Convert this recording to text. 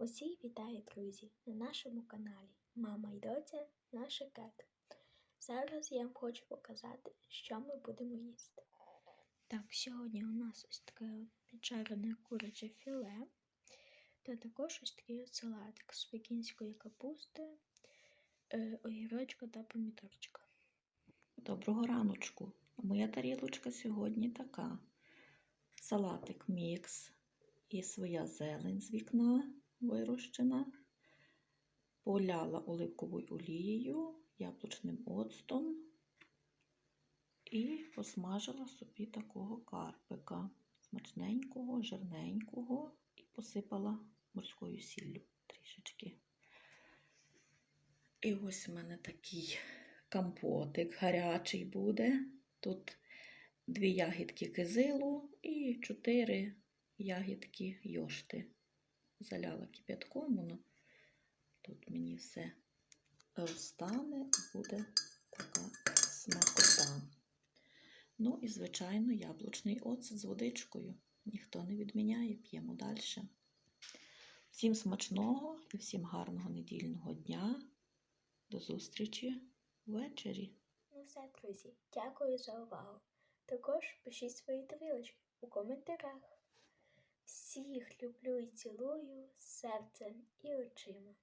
Усі вітаю, друзі, на нашому каналі Мама і доця наша кет. Зараз я вам хочу показати, що ми будемо їсти. Так, сьогодні у нас ось таке піджарене куряче філе, та також ось такий салатик з пекінської капусти, е, огірочка та помідорчика. Доброго раночку. Моя тарілочка сьогодні така. Салатик мікс і своя зелень з вікна вирощена. Поляла оливковою олією, яблучним оцтом і посмажила собі такого карпика смачненького, жирненького і посипала морською сіллю трішечки. І ось у мене такий компотик гарячий буде. Тут дві ягідки кизилу і чотири ягідки йошти. Заляла кип'ятком, воно тут мені все розтане і буде така смакота. Ну і, звичайно, яблучний оцет з водичкою. Ніхто не відміняє, п'ємо далі. Всім смачного і всім гарного недільного дня. До зустрічі ввечері. Ну все, друзі, дякую за увагу. Також пишіть свої тарілочки у коментарях. Всіх люблю і цілую серцем і очима.